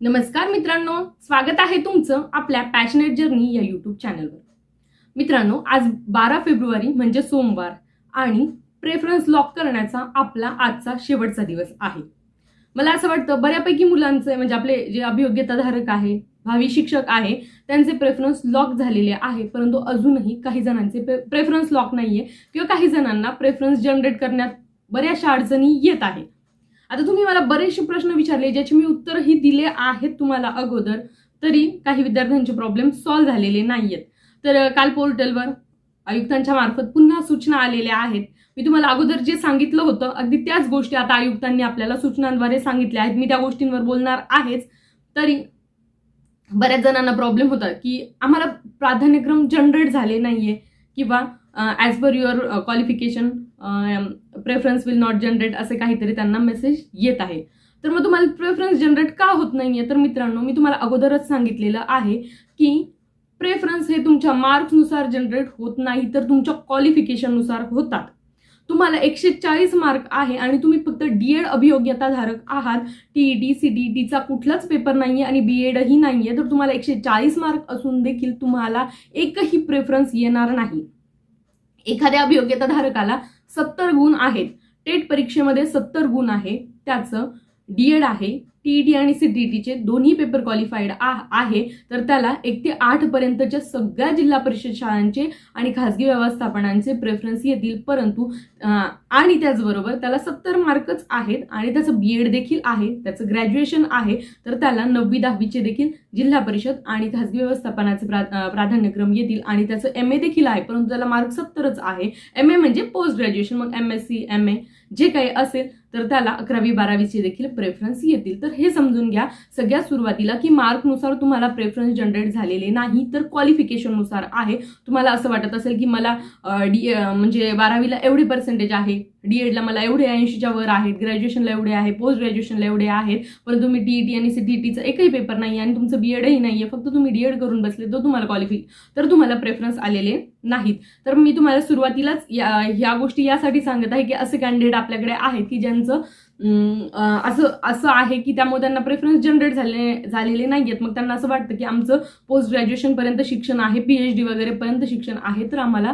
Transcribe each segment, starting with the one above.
नमस्कार मित्रांनो स्वागत आहे तुमचं आपल्या पॅशनेट जर्नी या यूट्यूब चॅनलवर मित्रांनो आज बारा फेब्रुवारी म्हणजे सोमवार आणि प्रेफरन्स लॉक करण्याचा आपला आजचा शेवटचा दिवस आहे. मला असं वाटतं बऱ्यापैकी मुलांचे म्हणजे आपले जे अभियोग्यताधारक आहे भावी शिक्षक आहे त्यांचे प्रेफरन्स लॉक झालेले आहे परंतु अजूनही काही जणांचे प्रेफरन्स लॉक नाहीये किंवा काही जणांना प्रेफरन्स जनरेट करण्यात बऱ्याचशा अडचणी येत आहे. आता तुम्ही मला बरेचसे प्रश्न विचारले ज्याचे मी उत्तरही दिले आहेत तुम्हाला अगोदर. तरी काही विद्यार्थ्यांचे प्रॉब्लेम सॉल्व्ह झालेले नाहीयेत. तर काल पोर्टलवर आयुक्तांच्या मार्फत पुन्हा सूचना आलेल्या आहेत. मी तुम्हाला अगोदर जे सांगितलं होतं अगदी त्याच गोष्टी आता आयुक्तांनी आपल्याला सूचनांद्वारे सांगितल्या आहेत. मी त्या गोष्टींवर बोलणार आहेच. तरी बऱ्याच जणांना प्रॉब्लेम होता की आम्हाला प्राधान्यक्रम जनरेट झाले नाहीये किंवा as per your qualification preference will not generate असे काहीतरी त्यांना मेसेज येत आहे. तर मग तुम्हाला प्रेफरन्स जनरेट का होत नाही आहे तर मित्रांनो मी तुम्हाला अगोदरच सांगितलेलं आहे की प्रेफरन्स हे तुमच्या मार्क्सनुसार जनरेट होत नाही तर तुमच्या क्वालिफिकेशननुसार होतात. तुम्हाला एकशे चाळीस मार्क आहे आणि तुम्ही फक्त डी एड अभियोग्यताधारक आहात. T E D C D डीचा कुठलाच पेपर नाही आहे आणि बी एडही नाही आहे तर तुम्हाला एकशे चाळीस मार्क असून देखील तुम्हाला एकही प्रेफरन्स येणार नाही. एखाद्या अभियोग्यताधारकाला सत्तर गुण आहेत. टेट परीक्षेमध्ये सत्तर गुण आहे. त्याचं डी एड आहे डी आणि सी टी टीचे दोन्ही पेपर क्वालिफाईड आहे तर त्याला एक ते आठपर्यंतच्या सगळ्या जिल्हा परिषद शाळांचे आणि खासगी व्यवस्थापनांचे प्रेफरन्स येतील. परंतु आणि त्याचबरोबर त्याला सत्तर मार्कच आहेत आणि त्याचं बी एड देखील आहे त्याचं ग्रॅज्युएशन आहे तर त्याला नववी दहावीचे देखील जिल्हा परिषद आणि खासगी व्यवस्थापनाचे प्रा प्राधान्यक्रम येतील आणि त्याचं एम ए देखील आहे परंतु त्याला मार्क सत्तरच आहे. एम ए म्हणजे पोस्ट ग्रॅज्युएशन मग M S C M A जे काही असेल तर त्याला अकरावी बारावीचे देखील प्रेफरन्स येतील. तर हे समजून घ्या. सगळ्यात सुरुवातीला की मार्कनुसार तुम्हाला प्रेफरन्स जनरेट झालेले नाही तर क्वालिफिकेशननुसार आहे. तुम्हाला असं वाटत असेल की मला डी म्हणजे बारावीला एवढे पर्सेंटेज आहे डी एडला मला एवढे ऐंशीच्या वर आहेत ग्रॅज्युएशनला एवढे आहे पोस्ट ग्रॅज्युएशनला एवढे आहेत परंतु मी टी आणि सी टी सीटीईटीचा एकही पेपर नाही आणि तुमचं बी एडही नाही आहे फक्त तुम्ही डी एड करून बसले तर तुम्हाला क्वालिफि तर तुम्हाला प्रेफरन्स आलेले नाहीत. तर मी तुम्हाला सुरुवातीलाच या ह्या गोष्टी यासाठी सांगत आहे की असे कॅन्डिडेट आपल्याकडे आहेत की ज्यांचं त्यांचं. असं असं आहे की त्यामुळे त्यांना प्रेफरन्स जनरेट झाले झालेले नाही आहेत मग त्यांना असं वाटतं की आमचं पोस्ट ग्रॅज्युएशनपर्यंत शिक्षण आहे पी एच डी वगैरेपर्यंत शिक्षण आहे तर आम्हाला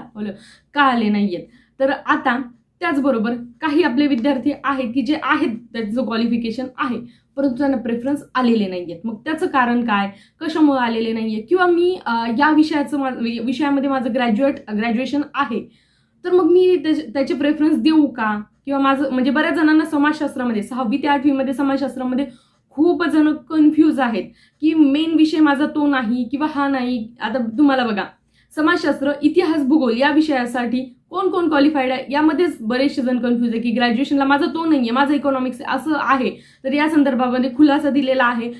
का आले नाही आहेत तर आता त्याचबरोबर काही आपले विद्यार्थी आहेत की जे आहेत त्याचं क्वालिफिकेशन आहे परंतु त्यांना प्रेफरन्स आलेले नाही आहेत मग त्याचं कारण काय? कशामुळे आलेले नाही आहे किंवा मी या विषयाचं मा विषयामध्ये माझं ग्रॅज्युएट ग्रॅज्युएशन आहे तर मग मी त्याचे प्रेफरन्स देऊ का? किंवा माझं म्हणजे बऱ्याच जणांना समाजशास्त्रामध्ये सहावी ते आठवीमध्ये समाजशास्त्रामध्ये खूप जण कन्फ्यूज आहेत की मेन विषय माझा तो नाही किंवा हा नाही. आता तुम्हाला बघा समाजशास्त्र इतिहास भूगोल या विषयासाठी कोण कोण क्वालिफाईड आहे? यामध्येच बरेचसे जण कन्फ्यूज आहे की ग्रॅज्युएशनला माझा तो नाही आहे माझं इकॉनॉमिक्स असं आहे. तर या संदर्भामध्ये खुलासा दिलेला आहे.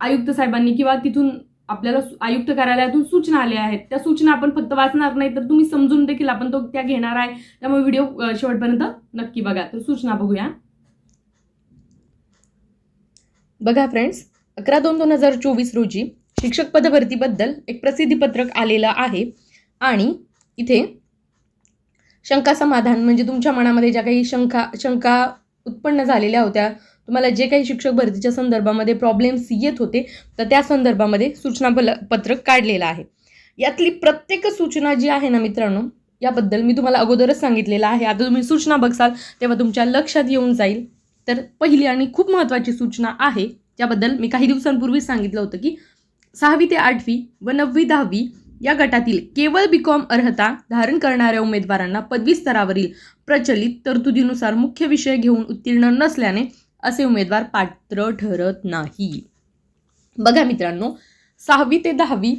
आयुक्त साहेबांनी किंवा तिथून आपल्याला आयुक्त कार्यालयातून सूचना आल्या आहेत. त्या सूचना आपण फक्त वाचणार नाही तर तुम्ही समजून देखील आपण तो त्या घेणार आहे. त्यामुळे व्हिडिओ शेवटपर्यंत नक्की बघा. तर सूचना बघूया. बघा फ्रेंड्स अकरा दोन दोन हजार चोवीस रोजी शिक्षक पदभरतीबद्दल एक प्रसिद्धीपत्रक आलेलं आहे. आणि इथे शंका समाधान म्हणजे तुमच्या मनामध्ये ज्या काही शंका शंका उत्पन्न झालेल्या होत्या तुम्हाला जे काही शिक्षक भरतीच्या संदर्भामध्ये प्रॉब्लेम्स येत होते तर त्या संदर्भामध्ये सूचना पल पत्रक काढलेलं आहे. यातली प्रत्येक सूचना जी आहे ना मित्रांनो याबद्दल मी तुम्हाला अगोदरच सांगितलेलं आहे. आता तुम्ही सूचना बघसाल तेव्हा तुमच्या लक्षात येऊन जाईल. तर पहिली आणि खूप महत्त्वाची सूचना आहे ज्याबद्दल मी काही दिवसांपूर्वीच सांगितलं होतं की सहावी ते आठवी व नववी दहावी या गटातील केवळ बीकॉम अर्हता धारण करणाऱ्या उमेदवारांना पदवी स्तरावरील प्रचलित तरतुदीनुसार मुख्य विषय घेऊन उत्तीर्ण नसल्याने असे उमेदवार पात्र ठरत नाही. बघा मित्रांनो सहावी ते दहावी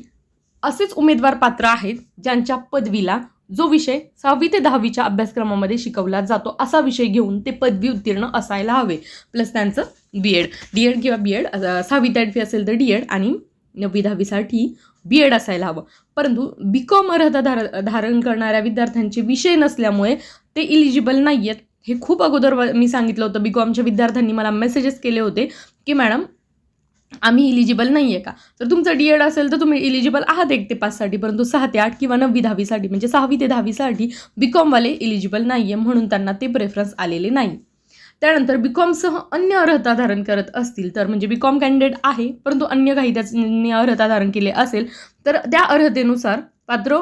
असेच उमेदवार पात्र आहेत ज्यांच्या पदवीला जो विषय सहावी ते दहावीच्या अभ्यासक्रमामध्ये शिकवला जातो असा विषय घेऊन ते पदवी उत्तीर्ण असायला हवे. प्लस त्यांचं बी एड डी एड किंवा बी एड सहावी ते आठवी असेल तर डी एड आणि नववी दहावीसाठी बी एड असायला हवं. परंतु बी कॉम अर्हता धार धारण करणाऱ्या विद्यार्थ्यांचे विषय नसल्यामुळे ते इलिजिबल नाही आहेत हे खूप अगोदर व- मी सांगितलं होतं. बी कॉमच्या विद्यार्थ्यांनी मला मेसेजेस केले होते की मॅडम आम्ही इलिजिबल नाही आहे का? तर तुमचं डी एड असेल तर तुम्ही इलिजिबल आहात एक ते पाचसाठी परंतु सहा ते आठ किंवा नववी दहावीसाठी म्हणजे सहावी ते दहावीसाठी बी कॉमवाले इलिजिबल नाही आहे म्हणून त्यांना ते प्रेफरन्स आलेले नाही. त्यानंतर बी कॉमसह अन्य अर्हता धारण करत असतील तर म्हणजे बी कॉम कॅन्डिडेट आहे परंतु अन्य काही त्याच अर्हता धारण केले असेल तर त्या अर्हतेनुसार पात्र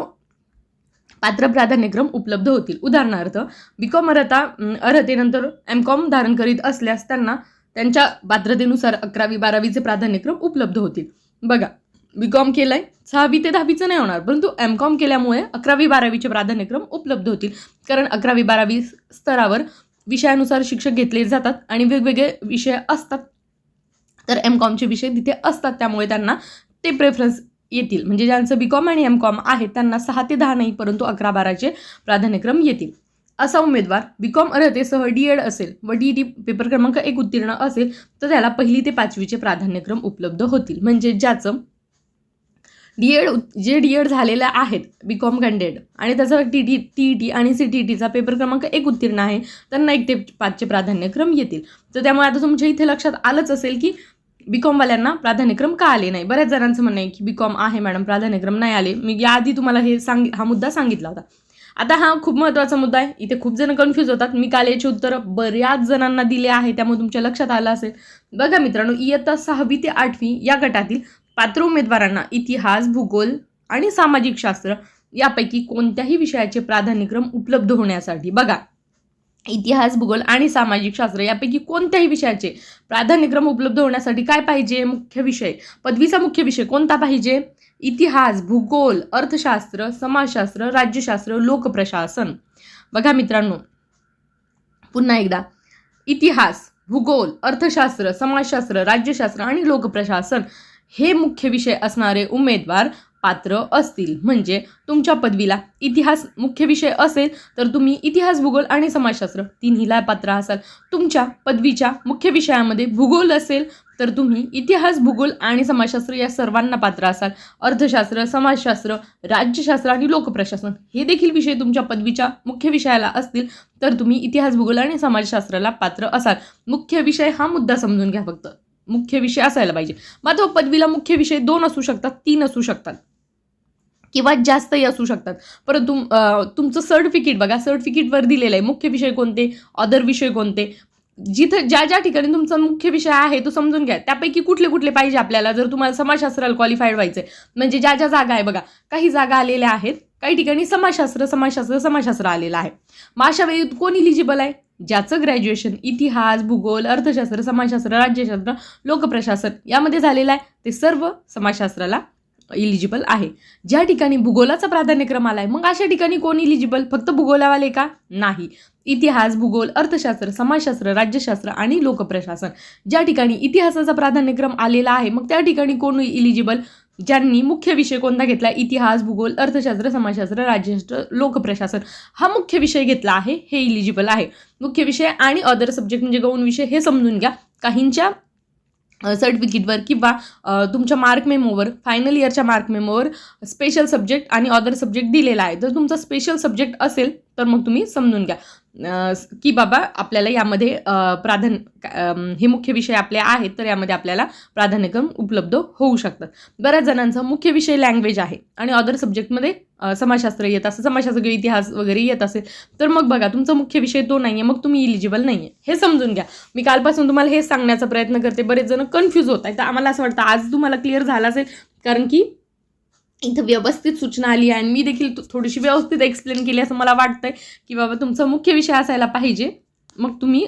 पात्र प्राधान्यक्रम उपलब्ध होतील. उदाहरणार्थ बी कॉम अर्हता अर्हतेनंतर एम कॉम धारण करीत असल्यास त्यांना त्यांच्या पात्रतेनुसार अकरावी बारावीचे प्राधान्यक्रम उपलब्ध होतील. बघा बी कॉम केलंय सहावी ते दहावीचं नाही होणार परंतु एम कॉम केल्यामुळे अकरावी बारावीचे प्राधान्यक्रम उपलब्ध होतील. कारण अकरावी बारावी स्तरावर विषयानुसार शिक्षक घेतले जातात आणि वेगवेगळे विषय असतात. तर एम कॉमचे विषय तिथे असतात त्यामुळे त्यांना ते प्रेफरन्स येतील. म्हणजे ज्यांचं बी कॉम आणि एम कॉम आहे त्यांना सहा ते दहा नाही परंतु अकरा बाराचे प्राधान्यक्रम येतील. असा उमेदवार बी कॉम अर्हतेसह डी एड असेल व डी डी पेपर क्रमांक एक उत्तीर्ण असेल तर त्याला पहिली ते पाचवीचे प्राधान्यक्रम उपलब्ध होतील. म्हणजे ज्याचं डी एड जे डी एड झालेले आहेत बी कॉम कॅन्डिडेट आणि त्याचा टी टी टी टी आणि सी टी टीचा पेपर क्रमांक एक उत्तीर्ण आहे त्यांना एक ते पाचचे प्राधान्यक्रम येतील. तर त्यामुळे आता तुमच्या इथे लक्षात आलंच असेल की बी कॉमवाल्यांना प्राधान्यक्रम का आले नाही? बऱ्याच जणांचं म्हणणं आहे की बी कॉम आहे मॅडम प्राधान्यक्रम नाही आले. मी याआधी तुम्हाला हे सांग हा मुद्दा सांगितला होता. आता हा खूप महत्त्वाचा मुद्दा आहे. इथे खूप जण कन्फ्यूज होतात. मी काल याची उत्तरं बऱ्याच जणांना दिले आहे त्यामुळे तुमच्या लक्षात आलं असेल. बघा मित्रांनो इयत्ता सहावी ते आठवी या गटातील पात्र उमेदवारांना इतिहास भूगोल आणि सामाजिक शास्त्र यापैकी कोणत्याही विषयाचे प्राधान्यक्रम उपलब्ध होण्यासाठी बघा. इतिहास भूगोल आणि सामाजिक शास्त्र यापैकी कोणत्याही विषयाचे प्राधान्यक्रम उपलब्ध होण्यासाठी काय पाहिजे? मुख्य विषय. पदवीचा मुख्य विषय कोणता पाहिजे? इतिहास भूगोल अर्थशास्त्र समाजशास्त्र राज्यशास्त्र लोकप्रशासन. बघा मित्रांनो पुन्हा एकदा. इतिहास भूगोल अर्थशास्त्र समाजशास्त्र राज्यशास्त्र आणि लोकप्रशासन हे मुख्य विषय असणारे उमेदवार पात्र असतील. म्हणजे तुमच्या पदवीला इतिहास मुख्य विषय असेल तर तुम्ही इतिहास भूगोल आणि समाजशास्त्र तिन्हीला पात्र असाल. तुमच्या पदवीच्या मुख्य विषयामध्ये भूगोल असेल तर तुम्ही इतिहास भूगोल आणि समाजशास्त्र या सर्वांना पात्र असाल. अर्थशास्त्र समाजशास्त्र राज्यशास्त्र आणि लोकप्रशासन हे देखील विषय तुमच्या पदवीच्या मुख्य विषयाला असतील तर तुम्ही इतिहास भूगोल आणि समाजशास्त्राला पात्र असाल. मुख्य विषय हा मुद्दा समजून घ्या फक्त. मुख्य विषय असायला पाहिजे. मात्र पदवीला मुख्य विषय दोन असू शकतात तीन असू शकतात. किंवा जास्तही असू शकतात. परंतु तुमचं सर्टिफिकेट बघा. सर्टिफिकेटवर दिलेलं आहे. मुख्य विषय कोणते? अदर विषय कोणते? जिथं ज्या ज्या ठिकाणी तुमचा मुख्य विषय आहे तो समजून घ्या. त्यापैकी कुठले कुठले पाहिजे आपल्याला? जर तुम्हाला समाजशास्त्राला क्वालिफाईड व्हायचं म्हणजे ज्या ज्या जागा आहे बघा. काही जागा आलेल्या आहेत. काही ठिकाणी समाजशास्त्र समाजशास्त्र समाजशास्त्र आलेलं आहे. मग अशा वेळी कोण इलिजिबल आहे? ज्याचं ग्रॅज्युएशन इतिहास भूगोल अर्थशास्त्र समाजशास्त्र राज्यशास्त्र लोकप्रशासन यामध्ये झालेलं आहे. ते सर्व समाजशास्त्राला इलिजिबल आहे. ज्या ठिकाणी भूगोलाचा प्राधान्यक्रम आला आहे मग अशा ठिकाणी कोण इलिजिबल फक्त भूगोलावाले का? नाही. इतिहास भूगोल अर्थशास्त्र समाजशास्त्र राज्यशास्त्र आणि लोकप्रशासन ज्या ठिकाणी इतिहासाचा प्राधान्यक्रम आलेला आहे मग त्या ठिकाणी कोण इलिजिबल ज्यांनी मुख्य विषय कोणता घेतला? इतिहास भूगोल अर्थशास्त्र समाजशास्त्र राज्यशास्त्र लोकप्रशासन. हा मुख्य विषय घेतला आहे हे इलिजिबल आहे. मुख्य विषय आणि अदर सब्जेक्ट म्हणजे गौण विषय हे समजून घ्या. काहींच्या सर्टिफिकेटवर किंवा तुमच्या मार्क मेमोवर फायनल इयरच्या मार्क मेमोवर स्पेशल सब्जेक्ट आणि अदर सब्जेक्ट दिलेला आहे. जर तुमचा स्पेशल सब्जेक्ट असेल तर मग तुम्ही समजून घ्या. की बाबा आपल्याला यामध्ये प्राधान्य हे मुख्य विषय आपले आहेत तर यामध्ये आपल्याला प्राधान्यक्रम उपलब्ध होऊ शकतात. बऱ्याच जणांचा मुख्य विषय लँग्वेज आहे आणि अदर सब्जेक्टमध्ये समाजशास्त्र येत असेल समाजशास्त्र किंवा इतिहास वगैरे येत असेल तर मग बघा तुमचा मुख्य विषय तो नाही आहे मग तुम्ही इलिजिबल नाही आहे हे समजून घ्या. मी कालपासून तुम्हाला हे सांगण्याचा प्रयत्न करते. बरेच जण कन्फ्यूज होत आहेत. तर आम्हाला असं वाटतं आज तुम्हाला क्लिअर झाला असेल कारण की इथं व्यवस्थित सूचना आली आहे आणि मी देखील थोडीशी व्यवस्थित एक्सप्लेन केली असं मला वाटतंय की बाबा तुमचा मुख्य विषय असायला पाहिजे. मग तुम्ही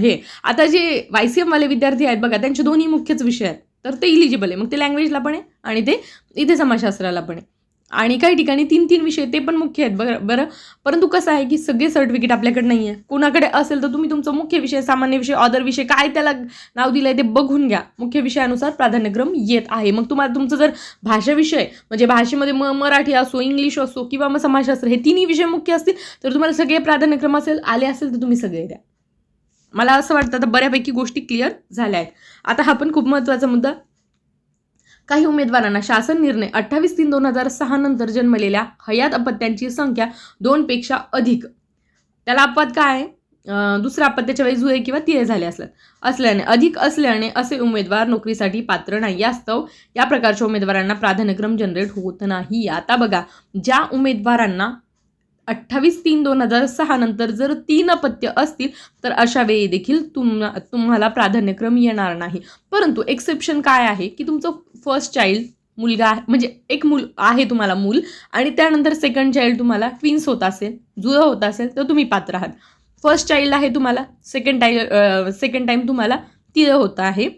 हे. आता जे वाय सी एमवाले विद्यार्थी आहेत बघा त्यांचे दोन्ही मुख्यच विषय आहेत. तर ते इलिजिबल आहे. मग ते लँग्वेजला पण आहे आणि ते इथे समाजशास्त्राला पण आहे. आणि काही ठिकाणी तीन तीन विषय ते पण मुख्य आहेत बरं बरं. परंतु कसं आहे की सगळे सर्टिफिकेट आपल्याकडे नाही आहे कुणाकडे असेल तर तुम्ही तुमचा मुख्य विषय सामान्य विषय ऑदर विषय काय त्याला नाव दिलं आहे ते बघून घ्या. मुख्य विषयानुसार प्राधान्यक्रम येत आहे. मग तुम्हाला तुमचं जर भाषा विषय म्हणजे भाषेमध्ये म मराठी असो इंग्लिश असो किंवा मग समाजशास्त्र हे तिन्ही विषय मुख्य असतील तर तुम्हाला सगळे प्राधान्यक्रम असेल आले असेल तर तुम्ही सगळे द्या. मला असं वाटतं आता बऱ्यापैकी गोष्टी क्लिअर झाल्या आहेत. आता हा पण खूप महत्त्वाचा मुद्दा काही उमेदवारांना शासन निर्णय अठ्ठावीस तीन दोन हजार सहा नंतर जन्मलेल्या हयात अपत्यांची संख्या दोनपेक्षा अधिक. त्याला अपवाद काय? आहे दुसऱ्या अपत्याच्या वेळी जुळे किंवा तिळे झाले असल्यात. असल्याने अधिक असल्याने असे उमेदवार नोकरीसाठी पात्र नाही. यास्तव या प्रकारच्या उमेदवारांना प्राधान्यक्रम जनरेट होत नाही. आता बघा ज्या उमेदवारांना अठ्ठावीस तीन दोन हजार सहा नंतर जर तीन अपत्य असतील तर अशा वेळी देखील तुम तुम्हाला प्राधान्यक्रम येणार नाही. परंतु एक्सेप्शन काय आहे की तुमचं फर्स्ट चाइल्ड मुलगा आहे म्हणजे एक मूल आहे तुम्हाला मूल आणि त्यानंतर सेकंड चाइल्ड तुम्हाला ट्विन्स होत असेल जुळं होत असेल तर तुम्ही पात्र आहात. फर्स्ट चाइल्ड आहे तुम्हाला सेकंड टाइ सेकंड टाईम तुम्हाला तिळं होतं आहे.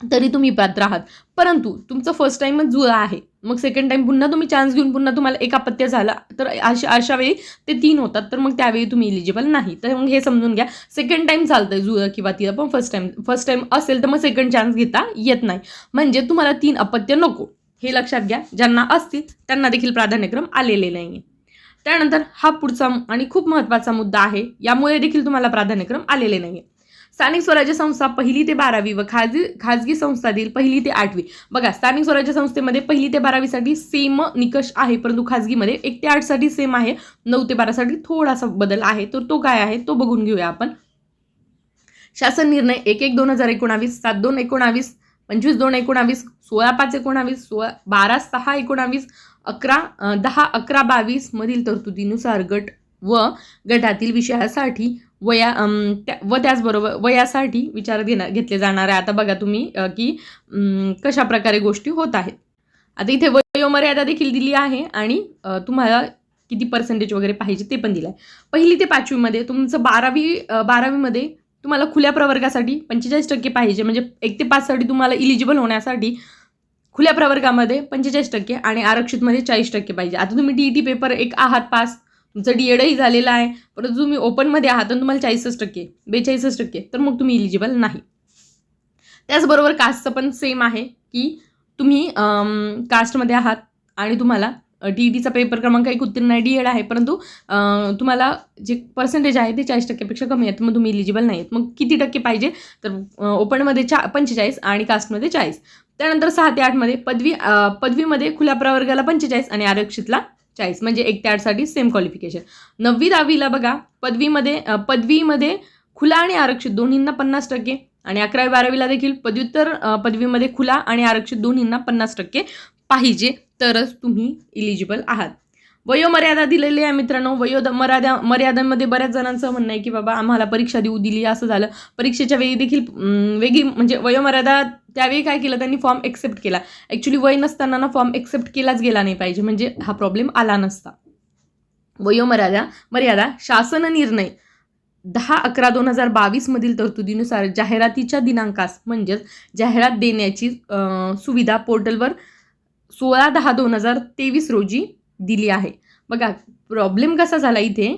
तरी तुम्ही पात्र आहात परंतु तुमचं फर्स्ट टाईमच जुळं आहे. मग सेकंड टाईम पुन्हा तुम्ही चान्स घेऊन पुन्हा तुम्हाला एक अपत्य झाला. तर अशा अशा वेळी ते तीन होतात. तर मग त्यावेळी तुम्ही इलिजिबल नाही. तर मग हे समजून घ्या. सेकंड टाईम आहे जुळं किंवा तिला पण फर्स्ट टाईम फर्स्ट टाईम असेल तर मग सेकंड चान्स घेता येत नाही. म्हणजे तुम्हाला तीन अपत्य नको. हे लक्षात घ्या. ज्यांना असतील त्यांना देखील प्राधान्यक्रम आलेले नाही त्यानंतर हा पुढचा आणि खूप महत्त्वाचा मुद्दा आहे. यामुळे देखील तुम्हाला प्राधान्यक्रम आलेले नाही स्थानिक स्वराज्य संस्था पहिली ते बारावी व खाजगी खाजगी संस्थातील पहिली ते आठवी. बघा स्थानिक स्वराज्य संस्थेमध्ये पहिली ते बारावीसाठी सेम निकष आहे परंतु खाजगीमध्ये एक ते आठसाठी सेम आहे नऊ ते बारासाठी थोडासा बदल आहे. तर तो काय आहे? तो बघून घेऊया आपण. शासन निर्णय एक एक दोन हजार एकोणावीस सात दोन एकोणावीस पंचवीस दोन एकोणावीस सोळा पाच एकोणावीस सोळा बारा सहा एकोणावीस अकरा दहा अकरा बावीस मधील तरतुदीनुसार गट व गटातील विषयासाठी वया त्या व त्याचबरोबर वयासाठी विचार घेणार घेतले जाणार आहे. आता बघा तुम्ही की कशा प्रकारे गोष्टी होत आहेत. आता इथे वयोमर्यादा देखील दिली आहे आणि तुम्हाला किती पर्सेंटेज वगैरे पाहिजे ते पण दिलं आहे पहिली ते पाचवीमध्ये तुमचं बारावी बारावीमध्ये तुम्हाला खुल्या प्रवर्गासाठी पंचेचाळीस टक्के पाहिजे. म्हणजे एक ते पाचसाठी तुम्हाला इलिजिबल होण्यासाठी खुल्या प्रवर्गामध्ये पंचेचाळीस टक्के आणि आरक्षितमध्ये चाळीस टक्के पाहिजे. आता तुम्ही टी ई टी पेपर एक आहात पास तुमचं डी एडही झालेलं आहे. परंतु तुम्ही ओपनमध्ये आहात आणि तुम्हाला चाळीसच टक्के बेचाळीसच टक्के तर मग तुम्ही इलिजिबल नाही. त्याचबरोबर कास्टचं पण सेम आहे की तुम्ही कास्टमध्ये आहात आणि तुम्हाला डी ई डीचा पेपर क्रमांक एक उत्तीर्ण आहे डी एड आहे. परंतु तुम्हाला जे पर्सेंटेज आहे ते चाळीस टक्क्यापेक्षा कमी आहेत. मग तुम्ही इलिजिबल नाही आहेत मग किती टक्के पाहिजे? तर ओपनमध्ये चा पंचेचाळीस आणि कास्टमध्ये चाळीस. त्यानंतर सहा ते आठमध्ये पदवी पदवीमध्ये खुल्या प्रवर्गाला पंचेचाळीस आणि आरक्षितला चाळीस म्हणजे एक ते आठसाठी सेम क्वालिफिकेशन नववी दहावीला बघा पदवीमध्ये पदवीमध्ये खुला आणि आरक्षित दोन्हींना पन्नास टक्के आणि अकरावी बारावीला देखील पदव्युत्तर पदवीमध्ये खुला आणि आरक्षित दोन्हींना पन्नास टक्के पाहिजे तरच तुम्ही इलिजिबल आहात. वयोमर्यादा दिलेली आहे मित्रांनो. वयो मर्यादा मर्यादांमध्ये बऱ्याच जणांचं म्हणणं आहे की बाबा आम्हाला परीक्षा देऊ दिली असं झालं. परीक्षेच्या वेळी देखील वेगळी म्हणजे वयोमर्यादा त्यावेळी काय केलं? त्यांनी फॉर्म एक्सेप्ट केला. ॲक्च्युली वय नसताना ना फॉर्म एक्सेप्ट केलाच गेला नाही पाहिजे. म्हणजे हा प्रॉब्लेम आला नसता. वयोमर्यादा मर्यादा शासन निर्णय. दहा अकरा दोन हजार बावीसमधील तरतुदीनुसार जाहिरातीच्या दिनांकास म्हणजेच जाहिरात देण्याची सुविधा पोर्टलवर सोळा दहा दोन हजार तेवीस रोजी दिली आहे. बघा प्रॉब्लेम कसा झाला इथे?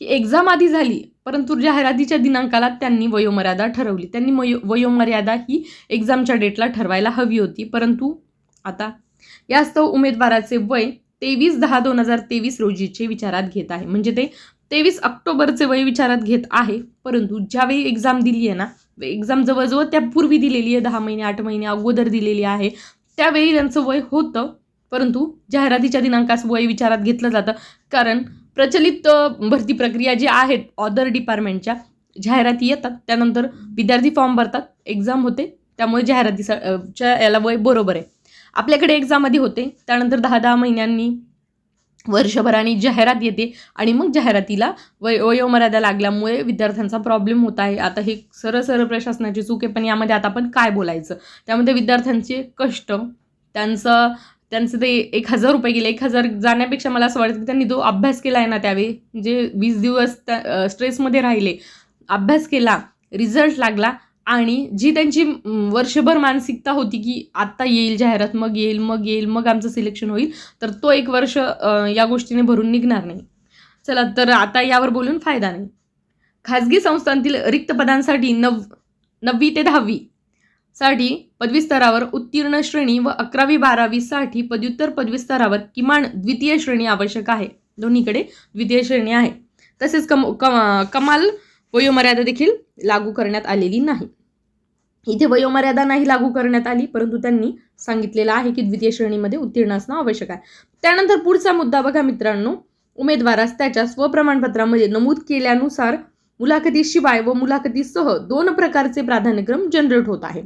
की एक्झाम आधी झाली परंतु जाहिरातीच्या दिनांकाला त्यांनी वयोमर्यादा ठरवली. त्यांनी वयो वयोमर्यादा ही एक्झामच्या डेटला ठरवायला हवी होती. परंतु आता यास्तव उमेदवाराचे वय तेवीस दहा दोन हजार तेवीस रोजीचे विचारात घेत आहे. म्हणजे ते तेवीस ऑक्टोबरचे वय विचारात घेत आहे परंतु ज्यावेळी एक्झाम दिली आहे ना एक्झाम जवळजवळ त्यापूर्वी दिलेली आहे दहा महिने आठ महिने अगोदर दिलेली आहे त्यावेळी त्यांचं वय होतं परंतु जाहिरातीच्या दिनांकास वय विचारात घेतलं जातं. कारण प्रचलित भरती प्रक्रिया जी आहेत ऑदर डिपार्टमेंटच्या जाहिराती येतात. त्यानंतर विद्यार्थी फॉर्म भरतात. एक्झाम होते. त्यामुळे जाहिरातीचा च्या याला वय बरोबर आहे. आपल्याकडे एक्झाम आधी होते. त्यानंतर दहा दहा महिन्यांनी वर्षभराने जाहिरात येते आणि मग जाहिरातीला वय वयोमर्यादा लागल्यामुळे विद्यार्थ्यांचा प्रॉब्लेम होत आहे. आता हे सरळ सरळ प्रशासनाची चूक आहे पण यामध्ये आता आपण काय बोलायचं? त्यामध्ये विद्यार्थ्यांचे कष्ट त्यांचं त्यांचं ते एक हजार रुपये गेले एक हजार जाण्यापेक्षा मला असं वाटतं की त्यांनी जो अभ्यास केला आहे ना त्यावेळी जे वीस दिवस त्या स्ट्रेसमध्ये राहिले अभ्यास केला रिझल्ट लागला आणि जी त्यांची वर्षभर मानसिकता होती की आत्ता येईल जाहिरात मग येईल मग येईल मग आमचं सिलेक्शन होईल तर तो एक वर्ष या गोष्टीने भरून निघणार नाही. चला तर आता यावर बोलून फायदा नाही. खाजगी संस्थांतील रिक्त पदांसाठी नव नववी ते दहावी साठी पदवी स्तरावर उत्तीर्ण श्रेणी व अकरावी बारावीसाठी पदव्युत्तर पदवी स्तरावर किमान द्वितीय श्रेणी आवश्यक आहे. दोन्हीकडे द्वितीय श्रेणी आहे. तसेच कम कम कमाल वयोमर्यादा देखील लागू करण्यात आलेली नाही. इथे वयोमर्यादा नाही लागू करण्यात आली परंतु त्यांनी सांगितलेलं आहे की द्वितीय श्रेणीमध्ये उत्तीर्ण असणं आवश्यक आहे. त्यानंतर पुढचा मुद्दा बघा मित्रांनो. उमेदवारास त्याच्या स्वप्रमाणपत्रामध्ये नमूद केल्यानुसार मुलाखतीशिवाय व मुलाखतीसह दोन प्रकारचे प्राधान्यक्रम जनरेट होत आहे.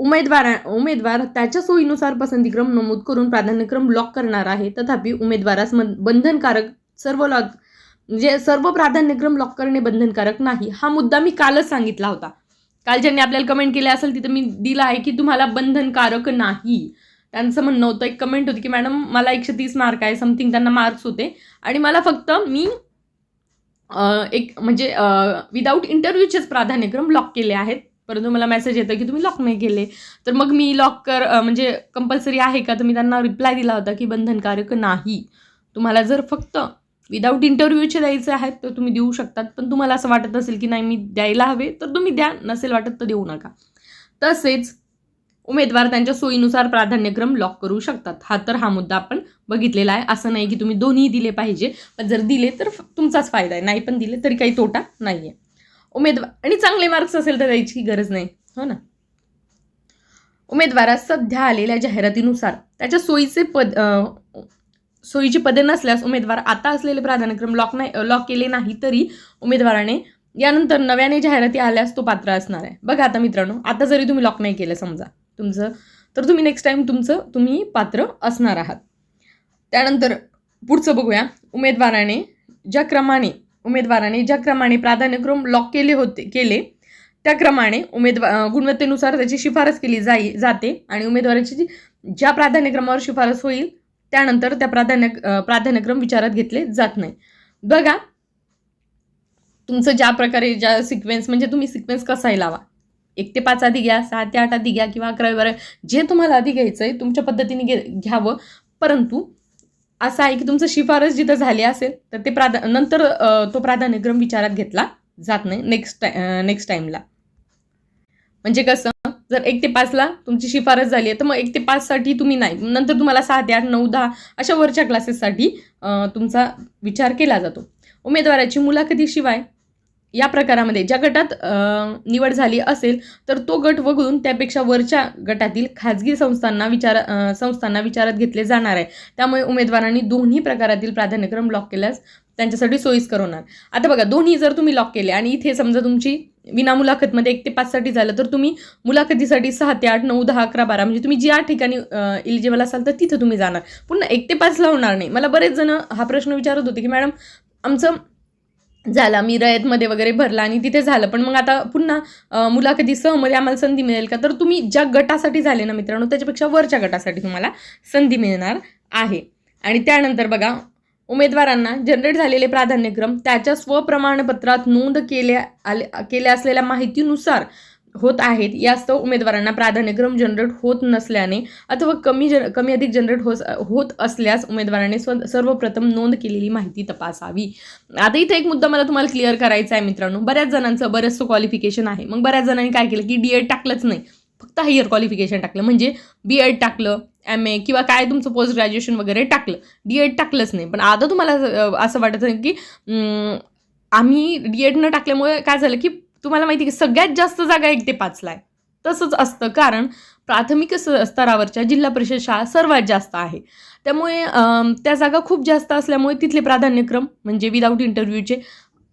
उमेदवारा उमेदवार त्याच्या सोयीनुसार पसंतीक्रम नमूद करून प्राधान्यक्रम ब्लॉक करणार आहे. तथापि उमेदवारास बंधनकारक सर्व लॉ म्हणजे सर्व प्राधान्यक्रम लॉक करणे बंधनकारक नाही. हा मुद्दा मी कालच सांगितला होता. काल ज्यांनी आपल्याला कमेंट केले असेल तिथं मी दिला आहे की तुम्हाला बंधनकारक नाही. त्यांचं म्हणणं होतं एक कमेंट होती की मॅडम मला एकशे तीस मार्क आहे समथिंग त्यांना मार्क्स होते. आणि मला फक्त मी एक म्हणजे विदाऊट इंटरव्ह्यूचेच प्राधान्यक्रम लॉक केले आहेत. परंतु मला मेसेज येतं की तुम्ही लॉक नाही केले तर मग मी लॉक कर म्हणजे कंपल्सरी आहे का? तर मी त्यांना रिप्लाय दिला होता की बंधनकारक नाही. तुम्हाला जर फक्त विदाऊट इंटरव्ह्यूचे द्यायचे आहेत तर तुम्ही देऊ शकतात. पण तुम्हाला असं वाटत असेल की नाही मी द्यायला हवे तर तुम्ही द्या. नसेल वाटत तर देऊ नका. तसेच उमेदवार त्यांच्या सोयीनुसार प्राधान्यक्रम लॉक करू शकतात. हा तर हा मुद्दा आपण बघितलेला आहे. असं नाही की तुम्ही दोन्ही दिले पाहिजे. पण जर दिले तर तुमचाच फायदा आहे. नाही पण दिले तरी काही तोटा नाही आहे उमेदवार आणि चांगले मार्क्स असेल तर द्यायची गरज नाही. हो ना? उमेदवारास सध्या आलेल्या जाहिरातीनुसार त्याच्या सोयीचे पद सोयीची पदे नसल्यास उमेदवार आता असलेले प्राधान्यक्रम लॉक नाही लॉक केले नाही तरी उमेदवाराने यानंतर नव्याने जाहिराती आल्यास तो पात्र असणार आहे. बघा आता मित्रांनो आता जरी तुम्ही लॉक नाही केलं समजा तुमचं तर तुम्ही नेक्स्ट टाइम तुमचं तुम्ही पात्र असणार आहात. त्यानंतर पुढचं बघूया. उमेदवाराने ज्या क्रमाने उमेदवाराने ज्या क्रमाने प्राधान्यक्रम लॉक केले होते केले त्या क्रमाने उमेदवार गुणवत्तेनुसार त्याची शिफारस केली जाई जाते आणि उमेदवाराची जी ज्या प्राधान्यक्रमावर शिफारस होईल त्यानंतर त्या प्राधान्य प्राधान्यक्रम विचारात घेतले जात नाही. बघा तुमचं ज्या प्रकारे ज्या सिक्वेन्स म्हणजे तुम्ही सिक्वेन्स कसाही लावा. एक ते पाच आधी घ्या सहा ते आठ आधी घ्या किंवा अकरावी बारा जे तुम्हाला आधी घ्यायचं आहे तुमच्या पद्धतीने घे घ्यावं. परंतु असं आहे की तुमचं शिफारस जिथं झाली असेल तर ते प्राधा नंतर तो प्राधान्यक्रम विचारात घेतला जात नाही नेक्स्ट नेक्स्ट टाईमला म्हणजे कसं जर एक ते पाचला तुमची शिफारस झाली आहे तर मग एक ते पाचसाठी तुम्ही नाही. नंतर तुम्हाला सहा ते आठ नऊ दहा अशा वरच्या क्लासेससाठी तुमचा विचार केला जातो. उमेदवाराची मुलाखतीशिवाय या प्रकारामध्ये ज्या गटात निवड झाली असेल तर तो गट वगळून त्यापेक्षा वरच्या गटातील खाजगी संस्थांना विचार संस्थांना विचारात घेतले जाणार आहे. त्यामुळे उमेदवारांनी दोन्ही प्रकारातील प्राधान्यक्रम लॉक केल्यास त्यांच्यासाठी सोयीस्कर होणार. आता बघा दोन्ही जर तुम्ही लॉक केले आणि इथे समजा तुमची विना मुलाखतमध्ये एक ते पाचसाठी झालं तर तुम्ही मुलाखतीसाठी सहा ते आठ नऊ दहा अकरा बारा म्हणजे तुम्ही ज्या ठिकाणी इलिजिबल असाल तर तिथं तुम्ही जाणार. पुन्हा एक ते पाचला होणार नाही. मला बरेच जण हा प्रश्न विचारत होते की मॅडम आमचं झाला मी रयतमध्ये वगैरे भरला आणि तिथे झालं. पण मग आता पुन्हा मुलाखती सहमध्ये आम्हाला संधी मिळेल का? तर तुम्ही ज्या गटासाठी झाले ना मित्रांनो त्याच्यापेक्षा वरच्या गटासाठी तुम्हाला संधी मिळणार आहे. आणि त्यानंतर बघा उमेदवारांना जनरेट झालेले प्राधान्यक्रम त्याच्या स्वप्रमाणपत्रात नोंद केल्या आले केल्या असलेल्या माहितीनुसार होत आहेत. यास्तव उमेदवारांना प्राधान्यक्रम जनरेट होत नसल्याने अथवा कमी जन कमी अधिक जनरेट होस होत असल्यास उमेदवाराने स्व सर्वप्रथम नोंद केलेली माहिती तपासावी. आता इथे एक मुद्दा मला तुम्हाला क्लिअर करायचा आहे मित्रांनो. बऱ्याच जणांचं बरंचसं क्वालिफिकेशन आहे. मग बऱ्याच जणांनी काय केलं की डी एड टाकलंच नाही. फक्त हायर क्वालिफिकेशन टाकलं. म्हणजे बी एड टाकलं एम ए किंवा काय तुमचं पोस्ट ग्रॅज्युएशन वगैरे टाकलं. डी एड टाकलंच नाही. पण आता तुम्हाला असं वाटत की आम्ही डी एड न टाकल्यामुळे काय झालं की तुम्हाला माहिती आहे की सगळ्यात जास्त जागा एक ते पाचला आहे. तसंच असतं कारण प्राथमिक स- स्तरावरच्या जिल्हा परिषद शाळा सर्वात जास्त आहे. त्यामुळे त्या जागा खूप जास्त असल्यामुळे तिथले प्राधान्यक्रम म्हणजे विदाऊट इंटरव्ह्यूचे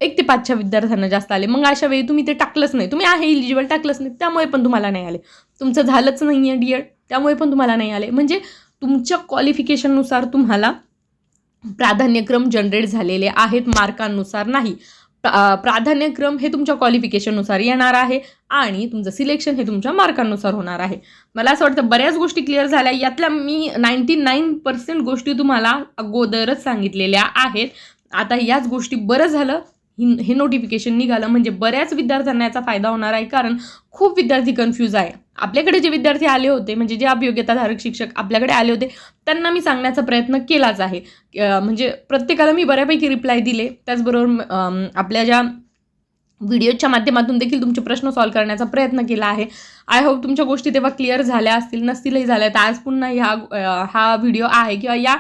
एक ते पाचच्या विद्यार्थ्यांना जास्त आले. मग अशा वेळी तुम्ही ते टाकलंच नाही. तुम्ही आहे इलिजिबल टाकलंच नाही. त्यामुळे पण तुम्हाला नाही आले. तुमचं झालंच नाही आहे डी एड त्यामुळे पण तुम्हाला नाही आले. म्हणजे तुमच्या क्वालिफिकेशननुसार तुम्हाला प्राधान्यक्रम जनरेट झालेले आहेत मार्कांनुसार नाही. प्राधान्यक्रम हे तुमच्या क्वालिफिकेशननुसार येणार आहे आणि तुमचं सिलेक्शन हे तुमच्या मार्कांनुसार होणार आहे. मला असं वाटतं बऱ्याच गोष्टी क्लिअर झाल्या. यातल्या मी नाईन्टी नाईन पर्सेंट गोष्टी तुम्हाला अगोदरच सांगितलेल्या आहेत. आता याच गोष्टी बरं झालं हि- हे नोटिफिकेशन निघालं म्हणजे बऱ्याच विद्यार्थ्यांना याचा फायदा होणार आहे. कारण खूप विद्यार्थी कन्फ्यूज आहे. आपल्याकडे जे विद्यार्थी आले होते म्हणजे जे अभियोग्यताधारक शिक्षक आपल्याकडे आले होते त्यांना मी सांगण्याचा प्रयत्न केलाच आहे. म्हणजे प्रत्येकाला मी बऱ्यापैकी रिप्लाय दिले. त्याचबरोबर आपल्या ज्या व्हिडिओच्या माध्यमातून देखील तुमचे प्रश्न सॉल्व्ह करण्याचा प्रयत्न केला आहे. आय होप तुमच्या गोष्टी तेव्हा क्लिअर झाल्या असतील नसतीलही झाल्या. तर आज पुन्हा ह्या हा व्हिडिओ आहे किंवा या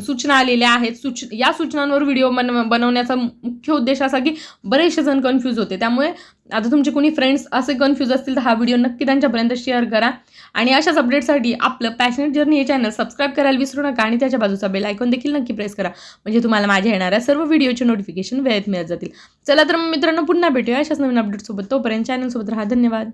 सूचना आलेल्या आहेत. सूच या सूचनांवर व्हिडिओ बन बनवण्याचा मुख्य उद्देश असा की बरेचसे जण कन्फ्यूज होते. त्यामुळे आता तुमचे कोणी फ्रेंड्स असे कन्फ्यूज असतील तर हा व्हिडिओ नक्की त्यांच्यापर्यंत शेअर करा. आणि अशाच अपडेटसाठी आपलं पॅशनेट जर्नी हे चॅनल सबस्क्राईब करायला विसरू नका आणि त्याच्या बाजूचा बेल आयकॉन देखील नक्की प्रेस करा. म्हणजे तुम्हाला माझ्या येणाऱ्या सर्व व्हिडिओचे नोटिफिकेशन वेळेत मिळत जातील. चला तर मग मित्रांनो पुन्हा भेटूया अशाच नवीन अपडेटसोबत तोपर्यंत चॅनलसोबत राहा. धन्यवाद.